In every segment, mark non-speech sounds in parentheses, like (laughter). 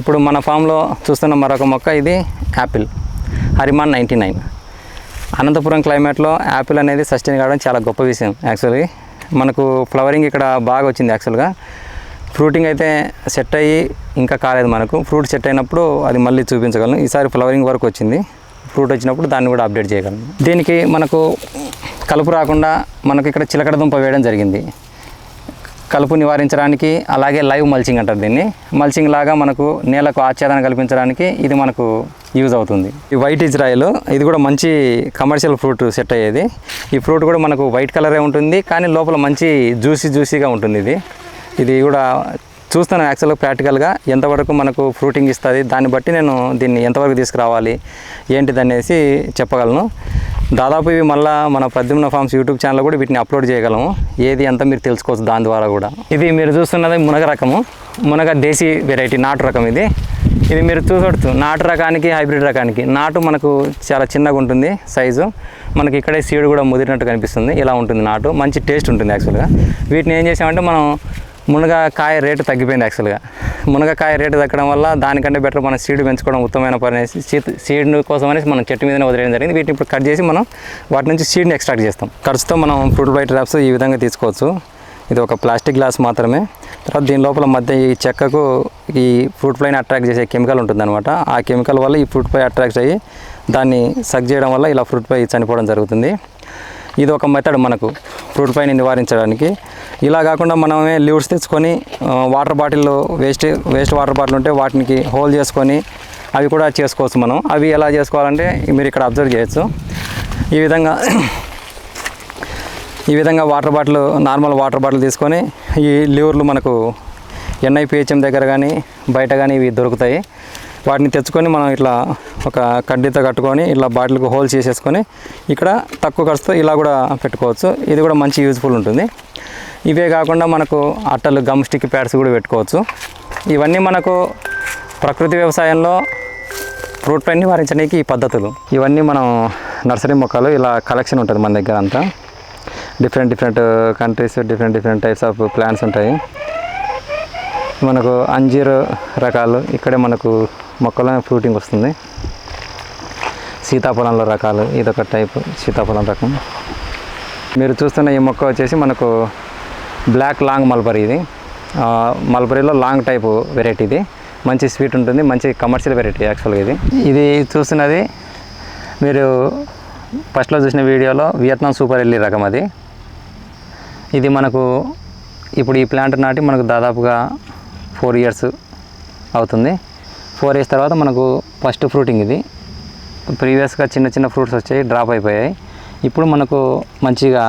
ఇప్పుడు మన ఫామ్లో చూస్తున్న మరొక మొక్క ఇది apple. Hariman ninety nine. Anantapuram క్లైమేట్లో apple అనేది సస్టైన్ కావడం చాలా గొప్ప విషయం యాక్చువల్గా మనకు ఫ్లవరింగ్ ఇక్కడ బాగా వచ్చింది యాక్చువల్గా. ఫ్రూటింగ్ అయితే సెట్ అయ్యి ఇంకా కాలేదు మనకు. ఫ్రూట్ సెట్ అయినప్పుడు అది మళ్ళీ చూపించగలను. ఈసారి ఫ్లవరింగ్ వరకు వచ్చింది. ఫ్రూట్ వచ్చినప్పుడు దాన్ని కూడా అప్డేట్ చేయగలను. దీనికి మనకు కలుపు రాకుండా మనకు ఇక్కడ చిలకడ దుంప వేయడం జరిగింది. కలుపు నివారించడానికి అలాగే లైవ్ మల్చింగ్ అంటారు దీన్ని. మల్చింగ్ లాగా మనకు నేలకు ఆచ్ఛాదన కల్పించడానికి ఇది మనకు యూజ్ అవుతుంది. ఈ వైట్ ఇజ్రాయల్ ఇది కూడా మంచి కమర్షియల్ ఫ్రూట్ సెట్ అయ్యేది. ఈ ఫ్రూట్ కూడా మనకు వైట్ కలరే ఉంటుంది కానీ లోపల మంచి జ్యూసీ జ్యూసీగా ఉంటుంది ఇది. ఇది కూడా చూస్తాను యాక్చువల్గా ప్రాక్టికల్గా ఎంతవరకు మనకు ఫ్రూటింగ్ ఇస్తుంది దాన్ని బట్టి నేను దీన్ని ఎంతవరకు తీసుకురావాలి ఏంటిది అనేసి చెప్పగలను. దాదాపు ఇవి మళ్ళీ మన ప్రద్యుమ్న ఫార్మ్స్ యూట్యూబ్ ఛానల్ కూడా వీటిని అప్లోడ్ చేయగలము. ఏది అంతా మీరు తెలుసుకోవచ్చు దాని ద్వారా కూడా. ఇది మీరు చూస్తున్నది మునగ రకము. మునగ దేశీ వెరైటీ నాటు రకం ఇది. ఇది మీరు చూసొచ్చు. నాటు రకానికి హైబ్రిడ్ రకానికి. నాటు మనకు చాలా చిన్నగా ఉంటుంది సైజు మనకి ఇక్కడే సీడ్ కూడా ముదిరినట్టు కనిపిస్తుంది. ఇలా ఉంటుంది నాటు. మంచి టేస్ట్ ఉంటుంది యాక్చువల్గా వీటిని ఏం చేసామంటే మనం మునగకాయ రేటు తగ్గిపోయింది యాక్చువల్గా మునగకాయ రేటు తగ్గడం వల్ల దానికంటే బెటర్ మనం సీడ్ పెంచుకోవడం ఉత్తమమైన పని అనేసి సీడ్ సీడ్ కోసం అనేసి మనం చెట్టు మీదనే వదిలేయడం జరిగింది. వీటిని ఇప్పుడు కట్ చేసి మనం వాటి నుంచి సీడ్ని ఎక్స్ట్రాక్ట్ చేస్తాం. ఖర్చుతో మనం ఫ్రూట్ బైట్ ర్యాప్స్ ఈ విధంగా తీసుకోవచ్చు. ఇది ఒక ప్లాస్టిక్ గ్లాస్ మాత్రమే. తర్వాత దీని లోపల మధ్య ఈ చెక్కకు ఈ ఫ్రూట్ ఫ్లైని అట్రాక్ట్ చేసే కెమికల్ ఉంటుందన్నమాట. ఆ కెమికల్ వల్ల ఈ ఫ్రూట్ ఫ్లై అట్రాక్ట్ అయ్యి దాన్ని సక్ చేయడం వల్ల ఇలా ఫ్రూట్ ఫ్లై చనిపోవడం జరుగుతుంది. ఇది ఒక మెథడ్ మనకు. ఫ్రూట్ ఫ్లైని నివారించడానికి. ఇలా కాకుండా మనమే లీవ్స్ తెచ్చుకొని వాటర్ బాటిల్లో వేస్ట్ వేస్ట్ వాటర్ బాటిల్ ఉంటే వాటికి హోల్ చేసుకొని అవి కూడా చేసుకోవచ్చు మనం. అవి ఎలా చేసుకోవాలంటే మీరు ఇక్కడ అబ్జర్వ్ చేయొచ్చు. ఈ విధంగా ఈ విధంగా water bottle normal water bottle తీసుకొని ఈ లీవర్లు మనకు ఎన్ఐపిహెచ్ఎం దగ్గర కానీ బయట కానీ ఇవి దొరుకుతాయి. వాటిని తెచ్చుకొని మనం ఇట్లా ఒక కడ్డీతో కట్టుకొని ఇట్లా బాటిల్కి హోల్ చేసేసుకొని ఇక్కడ తక్కువ ఖర్చుతో ఇలా కూడా పెట్టుకోవచ్చు. ఇది కూడా మంచి యూజ్ఫుల్ ఉంటుంది. ఇవే కాకుండా మనకు అట్టలు గమ్ స్టిక్ ప్యాడ్స్ కూడా పెట్టుకోవచ్చు. ఇవన్నీ మనకు ప్రకృతి వ్యవసాయంలో ఫ్రూట్ ఫ్లై నివారించడానికి ఈ పద్ధతులు. ఇవన్నీ మనం నర్సరీ మొక్కలు ఇలా కలెక్షన్ ఉంటుంది మన దగ్గర అంతా. Different different countries different different types of plants ఉంటాయి. మనకు అంజీర్ రకాలు ఇక్కడే మనకు మొక్కలో ఫ్రూటింగ్ వస్తుంది. సీతాఫలంలో రకాలు ఇదొక టైప్ సీతాఫలం రకం. మీరు చూస్తున్న ఈ మొక్క వచ్చేసి మనకు బ్లాక్ లాంగ్ మల్బరీ ఇది. మల్బరీలో లాంగ్ టైప్ వెరైటీ ఇది. మంచి స్వీట్ ఉంటుంది మంచి కమర్షియల్ వెరైటీ యాక్చువల్గా ఇది. ఇది చూస్తున్నది మీరు ఫస్ట్లో చూసిన వీడియోలో వియత్నాం సూపర్ ఎల్లి రకం అది. ఇది మనకు ఇప్పుడు ఈ ప్లాంట్ నాటి మనకు దాదాపుగా ఫోర్ ఇయర్స్ అవుతుంది. ఫోర్ ఇయర్స్ తర్వాత మనకు ఫస్ట్ ఫ్రూటింగ్ ఇది. ప్రీవియస్గా చిన్న చిన్న ఫ్రూట్స్ వచ్చాయి డ్రాప్ అయిపోయాయి. ఇప్పుడు మనకు మంచిగా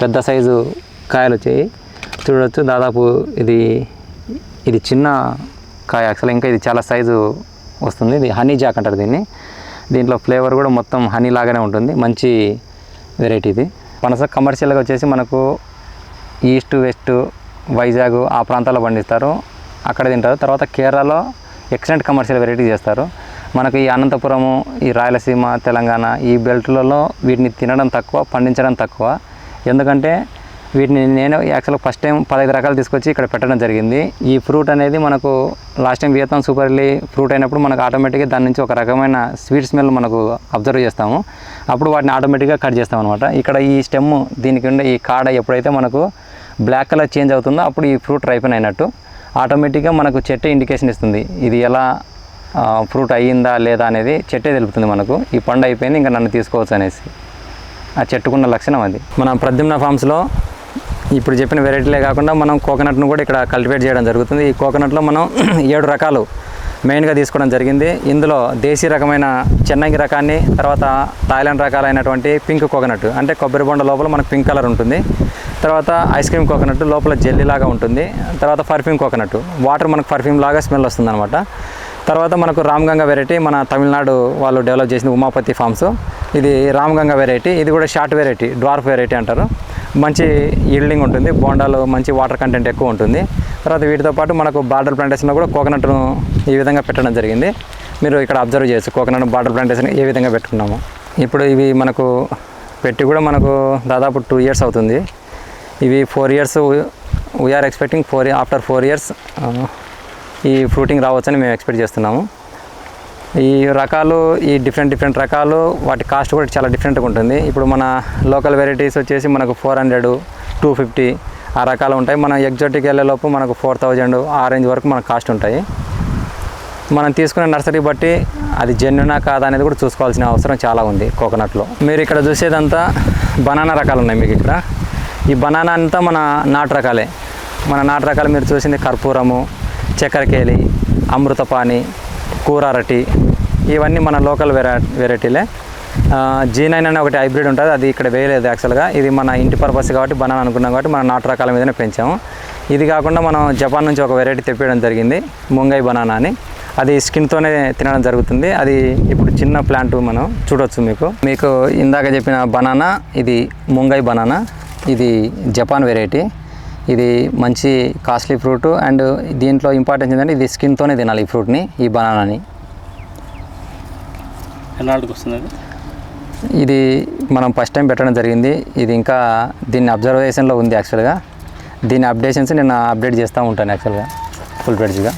పెద్ద సైజు కాయలు వచ్చాయి. చూడవచ్చు దాదాపు ఇది ఇది చిన్న కాయ. యాక్చువల్ ఇంకా ఇది చాలా సైజు వస్తుంది. ఇది హనీ జాక్ అంటారు దీన్ని. దీంట్లో ఫ్లేవర్ కూడా మొత్తం హనీ లాగానే ఉంటుంది. మంచి వెరైటీ ఇది. పనస కమర్షియల్గా వచ్చేసి మనకు ఈస్ట్ వెస్ట్ వైజాగ్ ఆ ప్రాంతాల్లో పండిస్తారు. అక్కడ తింటారు. తర్వాత కేరళలో ఎక్సలెంట్ కమర్షియల్ వెరైటీ చేస్తారు. మనకు ఈ అనంతపురము ఈ రాయలసీమ తెలంగాణ ఈ బెల్ట్లలో వీటిని తినడం తక్కువ పండించడం తక్కువ. ఎందుకంటే వీటిని నేను యాక్చువల్గా ఫస్ట్ టైం పదహైదు రకాలు తీసుకొచ్చి ఇక్కడ పెట్టడం జరిగింది. ఈ ఫ్రూట్ అనేది మనకు last time Vietnam super early fruit అయినప్పుడు మనకు ఆటోమేటిక్గా దాని నుంచి ఒక రకమైన స్వీట్ స్మెల్ మనకు అబ్జర్వ్ చేస్తాము. అప్పుడు వాటిని ఆటోమేటిక్గా కట్ చేస్తాం అనమాట ఇక్కడ ఈ స్టెమ్ దీనికి ఉండే ఈ కాడ ఎప్పుడైతే మనకు బ్లాక్ కలర్ చేంజ్ అవుతుందో అప్పుడు ఈ ఫ్రూట్ రైపన్ అయినట్టు. ఆటోమేటిక్గా మనకు చెట్టే ఇండికేషన్ ఇస్తుంది. ఇది ఎలా ఫ్రూట్ అయ్యిందా లేదా అనేది చెట్టే తెలుపుతుంది మనకు. ఈ పండు అయిపోయింది ఇంకా నన్ను తీసుకోవచ్చు అనేసి. ఆ చెట్టుకున్న లక్షణం అది. మన ప్రద్యుమ్న ఫామ్స్లో ఇప్పుడు చెప్పిన వెరైటీలే కాకుండా మనం కోకోనట్ను కూడా ఇక్కడ కల్టివేట్ చేయడం జరుగుతుంది. ఈ కోకోనట్లో మనం (clears throat) ఏడు రకాలు మెయిన్గా తీసుకోవడం జరిగింది. ఇందులో దేశీ రకమైన చెన్నగి రకాన్ని తర్వాత థాయిలాండ్ రకాలైనటువంటి పింక్ కోకోనట్. అంటే కొబ్బరి బొండ లోపల మనకు పింక్ కలర్ ఉంటుంది. తర్వాత ఐస్ క్రీమ్ కోకోనట్ లోపల జెల్లీ లాగా ఉంటుంది. తర్వాత పర్ఫ్యూమ్ కోకోనట్. వాటర్ మనకు పర్ఫ్యూమ్ లాగా స్మెల్ వస్తుంది అనమాట తర్వాత మనకు రామగంగా వెరైటీ మన తమిళనాడు వాళ్ళు డెవలప్ చేసిన ఉమాపతి ఫామ్స్. ఇది రామగంగా వెరైటీ. ఇది కూడా షార్ట్ వెరైటీ డ్వార్ఫ్ వెరైటీ అంటారు. మంచి ఈల్డింగ్ ఉంటుంది. బోండాలు మంచి వాటర్ కంటెంట్ ఎక్కువ ఉంటుంది. తర్వాత వీటితో పాటు మనకు బార్డర్ ప్లాంటేషన్లో కూడా కోకోనట్ను ఈ విధంగా పెట్టడం జరిగింది. మీరు ఇక్కడ అబ్జర్వ్ చేయొచ్చు. కోకోనట్ బార్డర్ ప్లాంటేషన్ ఏ విధంగా పెట్టుకున్నాము. ఇప్పుడు ఇవి మనకు పెట్టి కూడా మనకు దాదాపు టూ ఇయర్స్ అవుతుంది. ఇవి four years we're expecting four after four years ఈ ఫ్రూటింగ్ రావచ్చని మేము ఎక్స్పెక్ట్ చేస్తున్నాము. ఈ రకాలు ఈ డిఫరెంట్ డిఫరెంట్ రకాలు వాటి కాస్ట్ కూడా చాలా డిఫరెంట్గా ఉంటుంది. ఇప్పుడు మన లోకల్ వెరైటీస్ వచ్చేసి మనకు ఫోర్ హండ్రెడ్ టూ ఫిఫ్టీ ఆ రకాలు ఉంటాయి. మన ఎగ్జాటిక్ వెళ్ళేలోపు మనకు ఫోర్ థౌజండ్ ఆ రేంజ్ వరకు మనకు కాస్ట్ ఉంటాయి. మనం తీసుకునే నర్సరీ బట్టి అది జెన్యునా కాదా అనేది కూడా చూసుకోవాల్సిన అవసరం చాలా ఉంది కోకోనట్లో మీరు ఇక్కడ చూసేదంతా బనానా రకాలు ఉన్నాయి మీకు ఇక్కడ. ఈ బనానా అంతా మన నాటు రకాలే. మన నాటు రకాలు మీరు చూసింది కర్పూరము చక్కెరకేలి అమృతపాణి కూరారటి ఇవన్నీ మన లోకల్ వెరా వెరైటీలే. జీ నైన్ అనే ఒకటి హైబ్రిడ్ ఉంటుంది అది ఇక్కడ వేయలేదు యాక్చువల్గా. ఇది మన ఇంటి పర్పస్ కాబట్టి బనానా అనుకున్నాం కాబట్టి మన నాటు రకాల మీదనే పెంచాము. ఇది కాకుండా మనం జపాన్ నుంచి ఒక వెరైటీ తెప్పించడం జరిగింది ముంగై బనానా అని. అది స్కిన్తోనే తినడం జరుగుతుంది. అది ఇప్పుడు చిన్న ప్లాంట్ మనం చూడొచ్చు మీకు. మీకు ఇందాక చెప్పిన బనానా ఇది ముంగై బనానా. ఇది జపాన్ వెరైటీ ఇది మంచి కాస్ట్లీ ఫ్రూట్ అండ్ దీంట్లో ఇంపార్టెన్స్ ఏంటంటే ఇది స్కిన్తోనే తినాలి ఈ ఫ్రూట్ని ఈ బనానాని ఎన్నాళ్ళకి వస్తుంది ఇది మనం ఫస్ట్ టైం పెట్టడం జరిగింది. ఇది ఇంకా దీన్ని అబ్జర్వేషన్లో ఉంది యాక్చువల్గా దీని అప్డేషన్స్ నేను అప్డేట్ చేస్తూ ఉంటాను యాక్చువల్గా ఫుల్ ఫ్లెడ్జ్గా